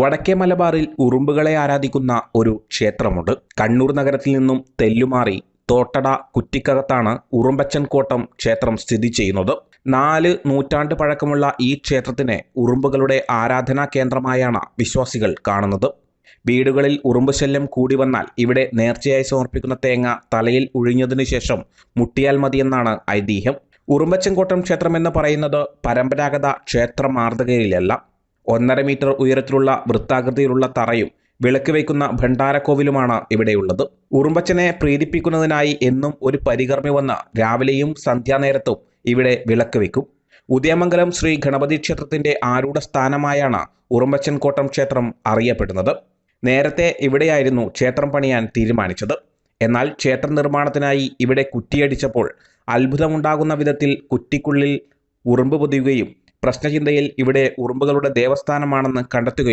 വടക്കേ മലബാറിൽ ഉറുമ്പുകളെ ആരാധിക്കുന്ന ഒരു ക്ഷേത്രമുണ്ട്. കണ്ണൂർ നഗരത്തിൽ നിന്നും തെല്ലുമാറി തോട്ടട കുറ്റിക്കകത്താണ് ഉറുമ്പച്ചൻ കോട്ടം ക്ഷേത്രം സ്ഥിതി ചെയ്യുന്നത്. നാല് നൂറ്റാണ്ട് പഴക്കമുള്ള ഈ ക്ഷേത്രത്തിനെ ഉറുമ്പുകളുടെ ആരാധനാ കേന്ദ്രമായാണ് വിശ്വാസികൾ കാണുന്നത്. വീടുകളിൽ ഉറുമ്പ് ശല്യം കൂടി വന്നാൽ ഇവിടെ നേർച്ചയായി സമർപ്പിക്കുന്ന തേങ്ങ തലയിൽ ഉഴിഞ്ഞതിനു ശേഷം മുട്ടിയാൽ മതിയെന്നാണ് ഐതിഹ്യം. ഉറുമ്പച്ചൻകോട്ടം ക്ഷേത്രം എന്ന് പറയുന്നത് പരമ്പരാഗത ക്ഷേത്ര മാർദ്ദകയിലല്ല ഒന്നര മീറ്റർ ഉയരത്തിലുള്ള വൃത്താകൃതിയിലുള്ള തറയും വിളക്ക് വയ്ക്കുന്ന ഭണ്ഡാരക്കോവിലുമാണ് ഇവിടെയുള്ളത്. ഉറുമ്പച്ചനെ പ്രീതിപ്പിക്കുന്നതിനായി എന്നും ഒരു പരികർമ്മി വന്ന രാവിലെയും സന്ധ്യാനേരത്തും ഇവിടെ വിളക്ക് വയ്ക്കും. ഉദയമംഗലം ശ്രീ ഗണപതി ക്ഷേത്രത്തിന്റെ ആരൂഢ സ്ഥാനമായാണ് ഉറുമ്പച്ചൻ കോട്ടം ക്ഷേത്രം അറിയപ്പെടുന്നത്. നേരത്തെ ഇവിടെയായിരുന്നു ക്ഷേത്രം പണിയാൻ തീരുമാനിച്ചത്. എന്നാൽ ക്ഷേത്ര നിർമ്മാണത്തിനായി ഇവിടെ കുറ്റിയടിച്ചപ്പോൾ അത്ഭുതമുണ്ടാകുന്ന വിധത്തിൽ കുറ്റിക്കുള്ളിൽ ഉറുമ്പ് പൊതിയുകയും പ്രശ്നചിന്തയിൽ ഇവിടെ ഉറുമ്പുകളുടെ ദേവസ്ഥാനമാണെന്ന് കണ്ടെത്തുകയും